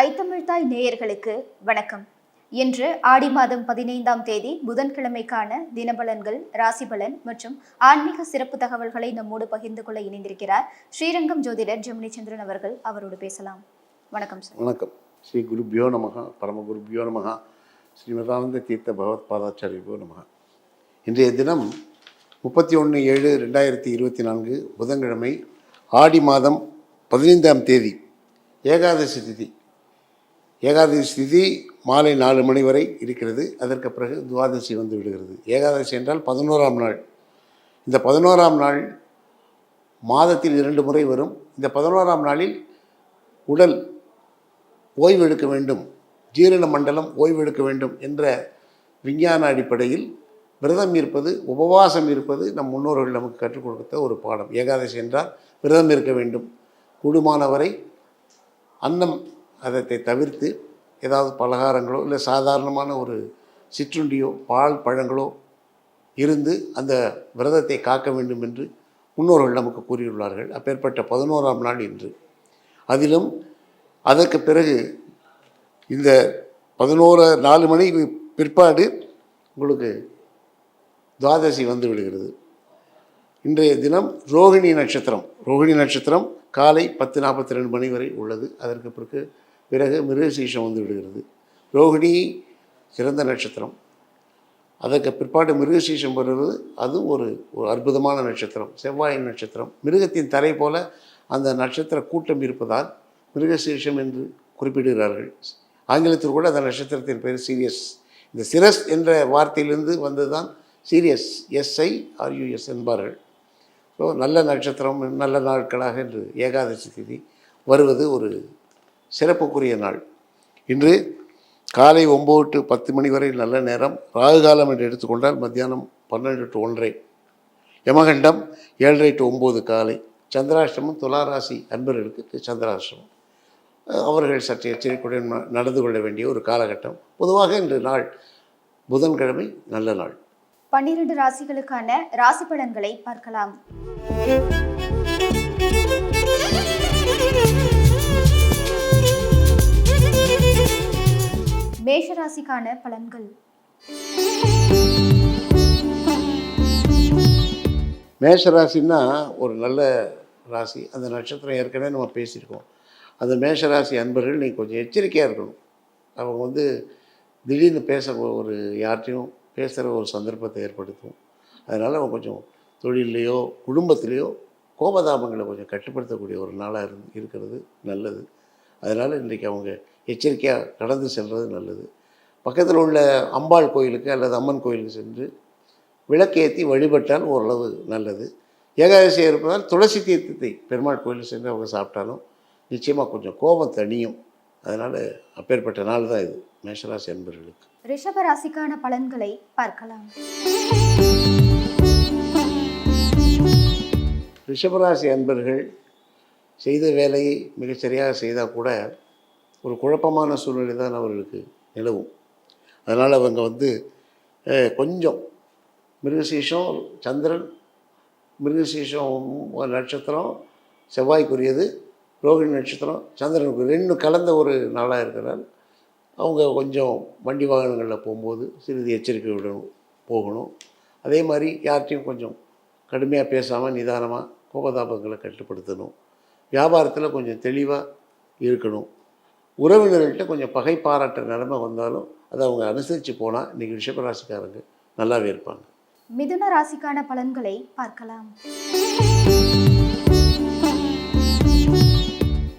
ஐத்தமிழ்தாய் நேயர்களுக்கு வணக்கம். இன்று ஆடி மாதம் பதினைந்தாம் தேதி புதன்கிழமைக்கான தினபலன்கள் ராசிபலன் மற்றும் ஆன்மீக சிறப்பு தகவல்களை நம்மோடு பகிர்ந்து கொள்ள இணைந்திருக்கிறார் ஸ்ரீரங்கம் ஜோதிடர் ஜெமினி சந்திரன் அவர்கள். அவரோடு பேசலாம். வணக்கம் சார். வணக்கம். ஸ்ரீ குருபியோ நமக பரமகுருபியோ நமக ஸ்ரீமதானந்த தீர்த்த பகவத் பாதாச்சாரியோ நமக. இன்றைய தினம் முப்பத்தி ஒன்று ஏழு ரெண்டாயிரத்தி இருபத்தி நான்கு புதன்கிழமை ஆடி மாதம் பதினைந்தாம் தேதி ஏகாதசி திதி. ஏகாதசி திதி மாலை நாலு மணி வரை இருக்கிறது. அதற்கு பிறகு துவாதசி வந்து விடுகிறது. ஏகாதசி என்றால் பதினோராம் நாள். இந்த பதினோராம் நாள் மாதத்தில் இரண்டு முறை வரும். இந்த பதினோராம் நாளில் உடல் ஓய்வெடுக்க வேண்டும். ஜீரண மண்டலம் ஓய்வெடுக்க வேண்டும் என்ற விஞ்ஞான அடிப்படையில் விரதம் இருப்பது உபவாசம் இருப்பது நம் முன்னோர்கள் நமக்கு கற்றுக் கொடுத்த ஒரு பாடம். ஏகாதசி என்றால் விரதம் இருக்க வேண்டும். கூடுமானவரை அன்னம் அதத்தை தவிர்த்து ஏதாவது பலகாரங்களோ இல்லை சாதாரணமான ஒரு சிற்றுண்டியோ பால் பழங்களோ இருந்து அந்த விரதத்தை காக்க வேண்டும் என்று முன்னோர்கள் நமக்கு கூறியுள்ளார்கள். அப்பேற்பட்ட பதினோராம் நாள் இன்று. அதிலும் அதற்கு பிறகு இந்த பதினோரு நாலு மணி பிற்பாடு உங்களுக்கு துவாதசி வந்து விடுகிறது. இன்றைய தினம் ரோகிணி நட்சத்திரம். ரோகிணி நட்சத்திரம் காலை பத்து நாற்பத்தி ரெண்டு மணி வரை உள்ளது. அதற்கு பிறகு பிறகு மிருகசீஷம் வந்து விடுகிறது. ரோகிணி சிறந்த நட்சத்திரம். அதற்கு பிற்பாடு மிருகசீஷம் வருவது அதுவும் ஒரு ஒரு அற்புதமான நட்சத்திரம். செவ்வாயின் நட்சத்திரம். மிருகத்தின் தரை போல அந்த நட்சத்திர கூட்டம் இருப்பதால் மிருகசீஷம் என்று குறிப்பிடுகிறார்கள். ஆங்கிலத்தில் கூட அந்த நட்சத்திரத்தின் பேர் சீரியஸ். இந்த சிரஸ் என்ற வார்த்தையிலிருந்து வந்தது தான் சீரியஸ் எஸ்ஐ ஆர்யூஎஸ் என்பார்கள். ஸோ நல்ல நட்சத்திரம் நல்ல நாட்களாக என்று ஏகாதசி திதி வருவது ஒரு சிறப்புக்குரிய நாள். இன்று காலை ஒம்பது டு பத்து மணி வரை நல்ல நேரம். ராகு காலம் என்று எடுத்துக்கொண்டால் மத்தியானம் பன்னெண்டு டு ஒன்றரை. யமகண்டம் ஏழரை டு ஒம்பது காலை. சந்திராஷ்டமம் துளாராசி அன்பர்களுக்கு சந்திராஷ்டமம். அவர்கள் சற்று எச்சரிக்கையுடன் நடந்து கொள்ள வேண்டிய ஒரு காலகட்டம். பொதுவாக இன்று நாள் புதன்கிழமை நல்ல நாள். பன்னிரண்டு ராசிகளுக்கான ராசி பலன்களை பார்க்கலாம். மேஷ ராசிக்கான பலன்கள்? மேஷராசின்னா ஒரு நல்ல ராசி. அந்த நட்சத்திரம் ஏற்கனவே நம்ம பேசியிருக்கோம். அந்த மேஷ ராசி அன்பர்கள் நீங்கள் கொஞ்சம் எச்சரிக்கையாக இருக்கணும். அவங்க வந்து திடீர்னு பேச ஒரு யார்ட்டையும் பேசுகிற ஒரு சந்தர்ப்பத்தை ஏற்படுத்தும். அதனால் அவங்க கொஞ்சம் தொழிலையோ குடும்பத்திலேயோ கோபதாபங்களை கொஞ்சம் கட்டுப்படுத்தக்கூடிய ஒரு நாளாக இரு இருக்கிறது நல்லது. அதனால் இன்றைக்கி அவங்க எச்சரிக்கையாக கடந்து செல்வது நல்லது. பக்கத்தில் உள்ள அம்பாள் கோயிலுக்கு அல்லது அம்மன் கோயிலுக்கு சென்று விளக்கேற்றி வழிபட்டால் ஓரளவு நல்லது. ஏகாதசி இருப்பதால் துளசி தீர்த்தத்தை பெருமாள் கோயிலுக்கு சென்று அவங்க சாப்பிட்டாலும் நிச்சயமாக கொஞ்சம் கோபம் தணியும். அதனால் அப்பேற்பட்ட நாள் தான் இது. மேஷராசி என்பவர்களுக்கு ரிஷப ராசிக்கான பலன்களை பார்க்கலாம். ரிஷபராசி அன்பர்கள் செய்த வேலையை மிகச்சரியாக செய்தால் கூட ஒரு குழப்பமான சூழ்நிலை தான் அவர்களுக்கு நிலவும். அதனால் அவங்க வந்து கொஞ்சம் மிருகசீஷம் சந்திரன் மிருகசீஷம் நட்சத்திரம் செவ்வாய்க்குரியது ரோகிணி நட்சத்திரம் சந்திரனுக்கு ரெண்டும் கலந்த ஒரு நாளாக இருக்கிறதால் அவங்க கொஞ்சம் வண்டி வாகனங்களில் போகும்போது சிறிது எச்சரிக்கையுடன் போகணும். அதே மாதிரி யார்கிட்டையும் கொஞ்சம் கடுமையாக பேசாமல் நிதானமாக கோபதாபங்களை கட்டுப்படுத்தணும். வியாபாரத்தில் கொஞ்சம் தெளிவாக இருக்கணும். உறவினர்கள்ட்ட கொஞ்சம் பகை பாராட்டுற நிலைமை வந்தாலும் அதை அவங்க அனுசரித்து போனால் இன்றைக்கி ரிஷபராசிக்காரங்க நல்லாவே இருப்பாங்க. மிதுன ராசிக்கான பலன்களை பார்க்கலாம்.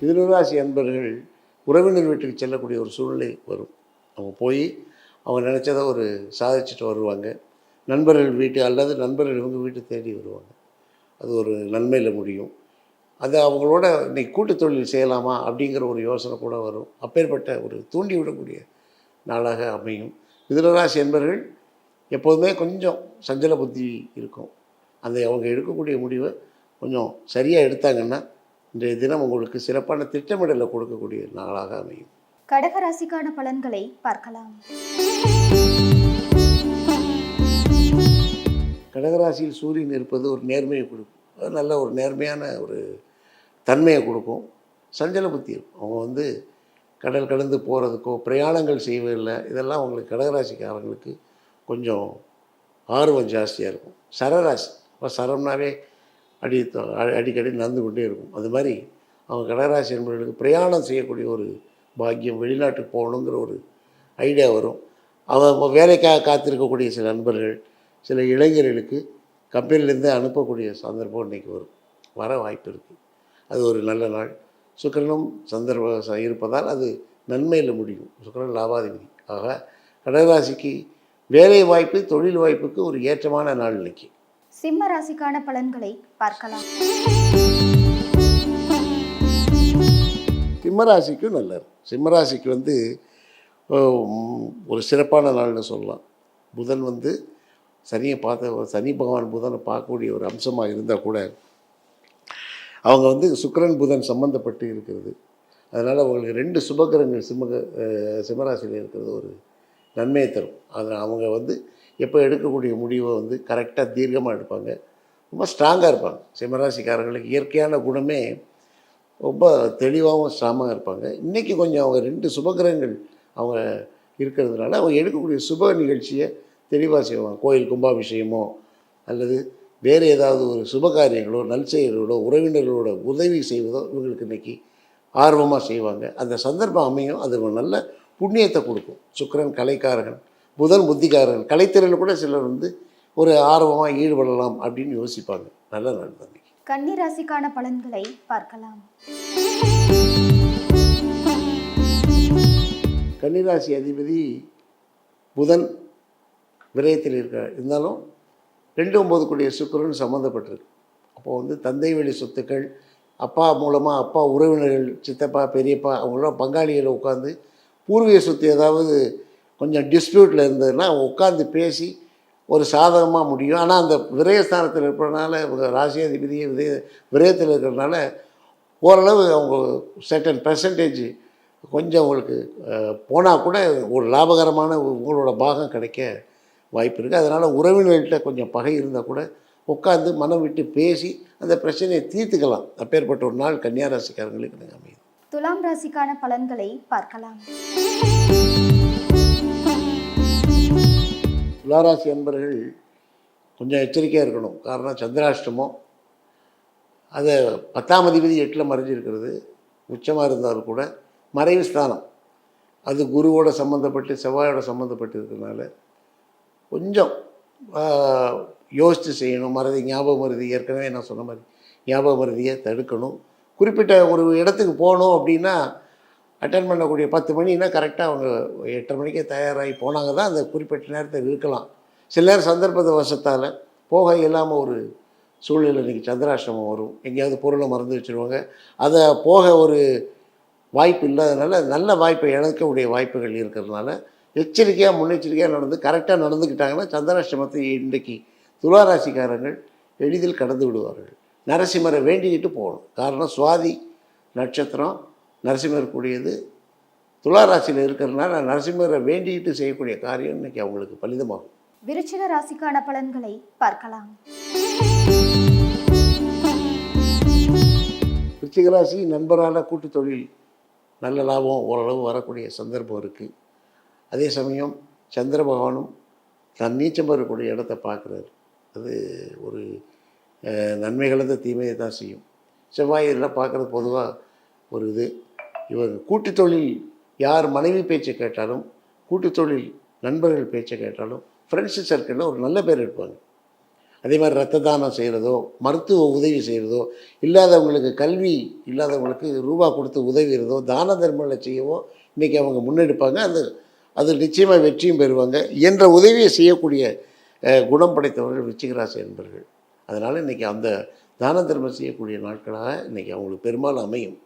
மிதுனராசி அன்பர்கள் உறவினர் வீட்டுக்கு செல்லக்கூடிய ஒரு சூழ்நிலை வரும். அவங்க போய் அவங்க நினச்சதை ஒரு சாதிச்சுட்டு வருவாங்க. நண்பர்கள் வீட்டு அல்லது நண்பர்கள் இவங்க வீட்டு தேடி வருவாங்க. அது ஒரு நன்மையில் முடியும். அது அவங்களோட இன்னைக்கு கூட்டுத் தொழில் செய்யலாமா அப்படிங்கிற ஒரு யோசனை கூட வரும். அப்பேற்பட்ட ஒரு தூண்டி விடக்கூடிய நாளாக அமையும். மிதுனராசி என்பவர்கள் எப்போதுமே கொஞ்சம் சஞ்சல புத்தி இருக்கும். அந்த அவங்க எடுக்கக்கூடிய முடிவை கொஞ்சம் சரியாக எடுத்தாங்கன்னா இன்றைய தினம் உங்களுக்கு சிறப்பான திட்டமிடலை கொடுக்கக்கூடிய நாளாக அமையும். கடக ராசிக்கான பலன்களை பார்க்கலாம். கடகராசியில் சூரியன் இருப்பது ஒரு நேர்மையை கொடுக்கும். அது நல்ல ஒரு நேர்மையான ஒரு தன்மையை கொடுக்கும். சஞ்சல புத்தி இருக்கும். அவங்க வந்து கடல் கடந்து போகிறதுக்கோ பிரயாணங்கள் செய்வதில்லை. இதெல்லாம் அவங்களுக்கு கடகராசிக்காரங்களுக்கு கொஞ்சம் ஆர்வம் ஜாஸ்தியாக இருக்கும். சரராசி. இப்போ சரம்னாவே அடி அடிக்கடி நடந்து கொண்டே இருக்கும். அது மாதிரி அவங்க கடகராசி என்பவர்களுக்கு பிரயாணம் செய்யக்கூடிய ஒரு பாக்கியம் வெளிநாட்டுக்கு போகணுங்கிற ஒரு ஐடியா வரும். அவன் வேலைக்காக காத்திருக்கக்கூடிய சில நண்பர்கள் சில இளைஞர்களுக்கு கம்பெனிலேருந்து அனுப்பக்கூடிய சந்தர்ப்பம் இன்றைக்கி வரும். வர வாய்ப்பு இருக்குது அது ஒரு நல்ல நாள். சுக்கிரனும் சந்தர்ப்ப இருப்பதால் அது நன்மையில் முடியும். சுக்கிரன் லாபாதிபதி. ஆக கடகராசிக்கு வேலை வாய்ப்பு தொழில் வாய்ப்புக்கு ஒரு ஏற்றமான நாள் இன்னைக்கு. சிம்ம ராசிக்கான பலன்களை பார்க்கலாம். சிம்மராசிக்கும் நல்லது. சிம்மராசிக்கு வந்து ஒரு சிறப்பான நாள்னு சொல்லலாம். புதன் வந்து சனியை பார்த்த சனி பகவான் புதனை பார்க்கக்கூடிய ஒரு அம்சமாக இருந்தால் கூட அவங்க வந்து சுக்கரன் புதன் சம்பந்தப்பட்டு இருக்கிறது. அதனால் அவங்களுக்கு ரெண்டு சுபகிரகங்கள் சிம்மக சிம்மராசியில் இருக்கிறது ஒரு நன்மையை தரும். அதில் அவங்க வந்து எப்போ எடுக்கக்கூடிய முடிவை வந்து கரெக்டாக தீர்க்கமாக எடுப்பாங்க. ரொம்ப ஸ்ட்ராங்காக இருப்பாங்க. சிம்மராசிக்காரங்களுக்கு இயற்கையான குணமே ரொம்ப தெளிவாகவும் ஸ்ட்ராங்காக இருப்பாங்க. இன்றைக்கி கொஞ்சம் அவங்க ரெண்டு சுபகிரகங்கள் அவங்க இருக்கிறதுனால அவங்க எடுக்கக்கூடிய சுப நிகழ்ச்சியை தெளிவாக செய்வாங்க. கோயில் கும்பாபிஷேகமோ அல்லது வேறு ஏதாவது ஒரு சுப காரியங்களோ நற்செயல்களோ உறவினர்களோட உதவி செய்வதோ இவங்களுக்கு இன்றைக்கி ஆர்வமாக செய்வாங்க. அந்த சந்தர்ப்பம் அமையும். அது ஒரு நல்ல புண்ணியத்தை கொடுக்கும். சுக்கிரன் கலைக்காரகன் புதன் புத்திக்காரகன் கலைத்திறனில் கூட சிலர் வந்து ஒரு ஆர்வமாக ஈடுபடலாம் அப்படின்னு யோசிப்பாங்க. நல்ல நாள் தான் இன்னைக்கு. கன்னி ராசிக்கான பலன்களை பார்க்கலாம். கன்னிராசி அதிபதி புதன் விரயத்தில் இருக்கார். இருந்தாலும் ரெண்டு ஒம்பது கூடிய சுக்கரன் சம்மந்தப்பட்டிருக்கு. அப்போ வந்து தந்தை வழி சொத்துக்கள் அப்பா மூலமாக அப்பா உறவினர்கள் சித்தப்பா பெரியப்பா அவங்களாம் பங்காளிகளை உட்காந்து பூர்வீக சொத்து ஏதாவது கொஞ்சம் டிஸ்பியூட்டில் இருந்ததுன்னா உட்காந்து பேசி ஒரு சாதகமாக முடியும். ஆனால் அந்த விரயஸ்தானத்தில் இருக்கிறனால இவங்க ராசியாதிபதியே விரய விரயத்தில் இருக்கிறனால ஓரளவு அவங்க செட்டன் பெர்சன்டேஜ் கொஞ்சம் உங்களுக்கு போனால் கூட ஒரு லாபகரமான உங்களோட பாகம் கிடைக்க வாய்ப்பு இருக்குது அதனால் உறவினர்கள்ட்ட கொஞ்சம் பகை இருந்தால் கூட உட்காந்து மனம் விட்டு பேசி அந்த பிரச்சனையை தீர்த்துக்கலாம். அப்பேற்பட்ட ஒரு நாள் கன்னியாராசிக்காரங்களுக்கு எனக்கு அமையுது துலாம் ராசிக்கான பலன்களை பார்க்கலாம். துளாராசி அன்பர்கள் கொஞ்சம் எச்சரிக்கையாக இருக்கணும். காரணம் சந்திராஷ்டமம். அது பத்தாம் அதிபதி எட்டில் மறைஞ்சிருக்கிறது. உச்சமாக இருந்தாலும் கூட மறைவு ஸ்தானம். அது குருவோட சம்மந்தப்பட்டு செவ்வாயோட சம்மந்தப்பட்டு இருக்கிறதுனால கொஞ்சம் யோசித்து செய்யணும். மறதி ஞாபக மருதி ஏற்கனவே நான் சொன்ன மாதிரி. ஞாபக மருதியை தடுக்கணும். குறிப்பிட்ட ஒரு இடத்துக்கு போகணும் அப்படின்னா அட்டன் பண்ணக்கூடிய பத்து மணினா கரெக்டாக அவங்க எட்டரை மணிக்கே தயாராகி போனாங்க தான் அந்த குறிப்பிட்ட நேரத்தில் இருக்கலாம். சில நேரம் சந்தர்ப்பத்தை வசத்தால் போக இல்லாமல் ஒரு சூழ்நிலை இன்றைக்கி சந்திராஷ்டமம் வரும். எங்கேயாவது பொருளை மறந்து வச்சுருவாங்க. அதை போக ஒரு வாய்ப்பு இல்லாதனால நல்ல வாய்ப்பை இழக்கக்கூடிய வாய்ப்புகள் இருக்கிறதுனால எச்சரிக்கையாக முன்னெச்சரிக்கையாக நடந்து கரெக்டாக நடந்துக்கிட்டாங்கன்னா சந்திராஷ்டமத்தை இன்றைக்கு துளாராசிக்காரங்கள் எளிதில் கடந்து விடுவார்கள். நரசிம்மரை வேண்டிக்கிட்டு போகணும். காரணம் சுவாதி நட்சத்திரம் நரசிம்மர் கூடியது துளாராசியில் இருக்கிறதுனால நரசிம்மரை வேண்டிக்கிட்டு செய்யக்கூடிய காரியம் இன்னைக்கு அவங்களுக்கு பலிதமாகும். விருச்சிக ராசிக்கான பலன்களை பார்க்கலாம். விருச்சிகராசி நண்பரால் கூட்டு தொழில். நல்ல லாபம் ஓரளவு வரக்கூடிய சந்தர்ப்பம் இருக்குது அதே சமயம் சந்திர பகவானும் தன் நீச்சம் வரக்கூடிய இடத்த பார்க்குறாரு. அது ஒரு அஹ், நன்மை கலந்த தீமையை தான் செய்யும். செவ்வாய் இதெல்லாம் பார்க்குறது பொதுவாக ஒரு இது. இவர் கூட்டு தொழில் யார் மனைவி பேச்சை கேட்டாலும் கூட்டு தொழில் நண்பர்கள் பேச்சை கேட்டாலும் ஃப்ரெண்ட்ஸு சர்க்கிளில் ஒரு நல்ல பேர் இருப்பாங்க. அதே மாதிரி ரத்த தானம் செய்கிறதோ மருத்துவ உதவி செய்கிறதோ இல்லாதவங்களுக்கு கல்வி இல்லாதவங்களுக்கு ரூபா கொடுத்து உதவுகிறதோ தான தர்மங்களை செய்யவோ இன்றைக்கி அவங்க முன்னெடுப்பாங்க. அந்த அது நிச்சயமாக வெற்றியும் பெறுவாங்க. என்ற உதவியை செய்யக்கூடிய குணம் படைத்தவர்கள் விருச்சிகராசி என்பர்கள் அதனால் இன்றைக்கி அந்த தான தர்மம் செய்யக்கூடிய நாட்களாக இன்றைக்கி அவங்களுக்கு பெரும்பாலும் அமையும்.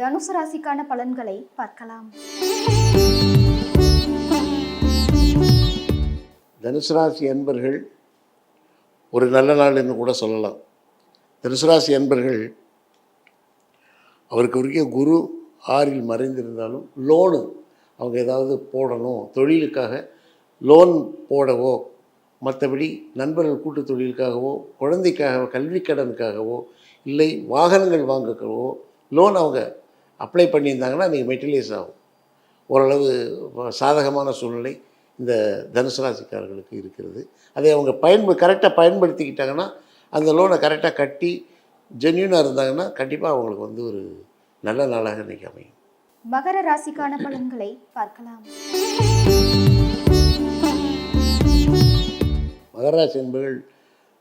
தனுசு ராசிக்கான பலன்களை பார்க்கலாம். தனுசு ராசி அன்பர்கள் ஒரு நல்ல நாள் என்று கூட சொல்லலாம். தனுசு ராசி அன்பர்கள் அவருக்கு உரிய குரு ஆறில் மறைந்திருந்தாலும் லோனு அவங்க ஏதாவது போடணும் தொழிலுக்காக லோன் போடவோ மற்றபடி நண்பர்கள் கூட்டு தொழிலுக்காகவோ குழந்தைக்காக கல்வி கடனுக்காகவோ இல்லை வாகனங்கள் வாங்கக்கவோ லோன் அவங்க அப்ளை பண்ணியிருந்தாங்கன்னா நீங்கள் மெட்டீரியல்ஸ் ஆகும். ஓரளவு சாதகமான சூழ்நிலை இந்த தனுசு ராசிக்காரர்களுக்கு இருக்கிறது. அதை அவங்க பயன்ப கரெக்டாக பயன்படுத்திக்கிட்டாங்கன்னா அந்த லோனை கரெக்டாக கட்டி ஜென்யூனாக இருந்தாங்கன்னா கண்டிப்பாக அவங்களுக்கு வந்து ஒரு நல்ல நாளாக இன்றைக்கி அமையும். மகர ராசிக்கான பலன்களை பார்க்கலாம். மகராசி என்பவர்கள்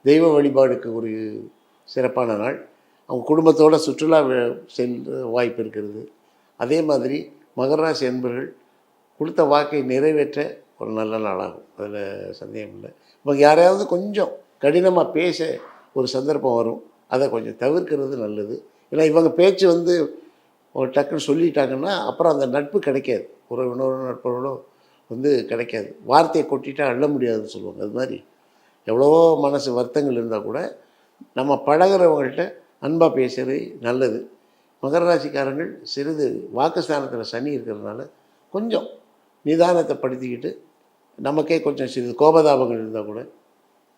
தெய்வ வழிபாடுக்கு ஒரு சிறப்பான நாள். அவங்க குடும்பத்தோடு சுற்றுலா வே- வாய்ப்பு இருக்கிறது. அதே மாதிரி மகராசி என்பவர்கள் கொடுத்த வாக்கை நிறைவேற்ற ஒரு நல்ல நாளாகும். அதில் சந்தேகம் இல்லை. இவங்க யாரையாவது கொஞ்சம் கடினமாக பேச ஒரு சந்தர்ப்பம் வரும். அதை கொஞ்சம் தவிர்க்கிறது நல்லது. ஏன்னா இவங்க பேச்சு வந்து ஒரு டக்குன்னு சொல்லிட்டாங்கன்னா அப்புறம் அந்த நட்பு கிடைக்காது. உறவினரோ நட்புகளோ வந்து கிடைக்காது. வார்த்தையை கொட்டிட்டா அள்ள முடியாதுன்னு சொல்லுவாங்க. அது மாதிரி எவ்வளவோ மனசு வருத்தங்கள் இருந்தால் கூட நம்ம பழகிறவங்கள்ட்ட அன்பாக பேசுறது நல்லது. மகர ராசிக்காரங்கள் சிறிது வாக்குஸ்தானத்தில் சனி இருக்கிறதுனால கொஞ்சம் நிதானத்தை படுத்திக்கிட்டு நமக்கே கொஞ்சம் சிறிது கோபதாபங்கள் இருந்தால் கூட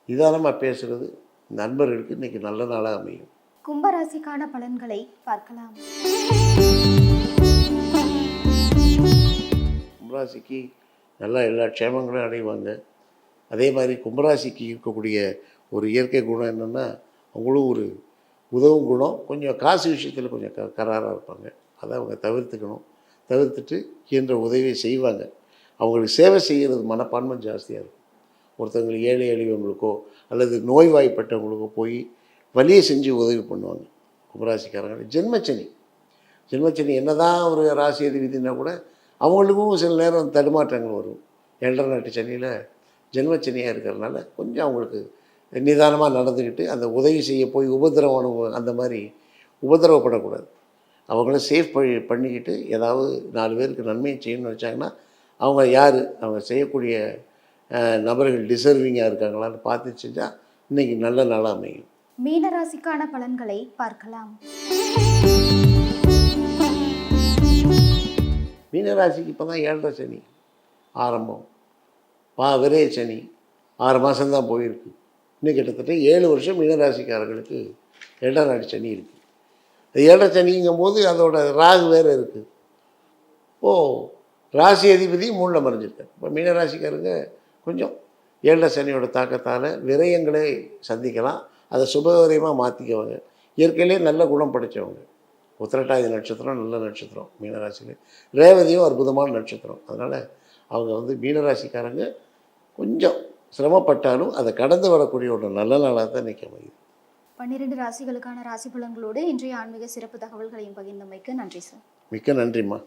நிதானமாக பேசுகிறது நண்பர்களுக்கு இன்றைக்கி நல்ல நாளாக அமையும். கும்பராசிக்கான பலன்களை பார்க்கலாம். கும்பராசிக்கு நல்லா எல்லா க்ஷேமங்களும் அடைவாங்க. அதே மாதிரி கும்பராசிக்கு இருக்கக்கூடிய ஒரு இயற்கை குணம் என்னென்னா அவங்களும் ஒரு உதவும் குணம் கொஞ்சம் காசு விஷயத்தில் கொஞ்சம் க கராராக இருப்பாங்க. அதை அவங்க தவிர்த்துக்கணும். தவிர்த்துட்டு இயன்ற உதவியை செய்வாங்க. அவங்களுக்கு சேவை செய்கிறது மனப்பான்மை ஜாஸ்தியாக இருக்கும். ஒருத்தவங்களுக்கு ஏழை எளியவங்களுக்கோ அல்லது நோய்வாய்ப்பட்டவங்களுக்கோ போய் வழியை செஞ்சு உதவி பண்ணுவாங்க. கும்பராசிக்காரங்க. ஜென்மச்சனி. ஜென்மச்சனி என்னதான் ஒரு ராசி அதிபதினா கூட அவங்களுக்கும் சில நேரம் தடுமாற்றங்கள் வரும். ஏழரை நாட்டு சனியில் ஜென்மச்சனியாக இருக்கிறதுனால கொஞ்சம் அவங்களுக்கு நிதானமாக நடந்துக்கிட்டு அந்த உதவி செய்ய போய் உபதிரவம் அனுபவம் அந்த மாதிரி உபதிரவப்படக்கூடாது. அவங்கள சேஃப் பண்ணி பண்ணிக்கிட்டு ஏதாவது நாலு பேருக்கு நன்மையை செய்யணும்னு வச்சாங்கன்னா அவங்க யார்? அவங்க செய்யக்கூடிய நபர்கள் டிசர்விங்காக இருக்காங்களான்னு பார்த்து செஞ்சால் இன்றைக்கி நல்ல நாளாக அமையும். மீன ராசிக்கான பலன்களை பார்க்கலாம். மீனராசிக்கு இப்போ தான் ஏழரை சனி ஆரம்பம். பா விரைய சனி ஆறு மாதம்தான் போயிருக்கு. இன்னும் கிட்டத்தட்ட ஏழு வருஷம் மீனராசிக்காரர்களுக்கு ஏழரை நாடு சனி இருக்குது ஏழரை சனிங்கும் போது அதோட ராகு வேறு இருக்குது ஓ ராசி அதிபதி மூணில் மறைஞ்சிருக்காரு. இப்போ மீனராசிக்காரங்க கொஞ்சம் ஏழரை சனியோட தாக்கத்தால் விரயங்களை சந்திக்கலாம். அதை சுபவிரயமாக மாற்றிக்குவாங்க இயற்கையிலே நல்ல குணம் படைச்சவங்க. உத்திரட்டாதி நட்சத்திரம் நல்ல நட்சத்திரம் மீனராசியில் ரேவதியும் அற்புதமான நட்சத்திரம். அதனால் அவங்க வந்து மீனராசிக்காரங்க கொஞ்சம் சிரமப்பட்டாலும் அதை கடந்து வரக்கூடிய ஒரு நல்ல நாளாக தான் இன்றைக்கி அமையுது. பன்னிரண்டு ராசிகளுக்கான ராசி பலன்களோடு இன்றைய ஆன்மீக சிறப்பு தகவல்களையும் பகிர்ந்தமைக்கு நன்றி சார். மிக்க நன்றிம்மா.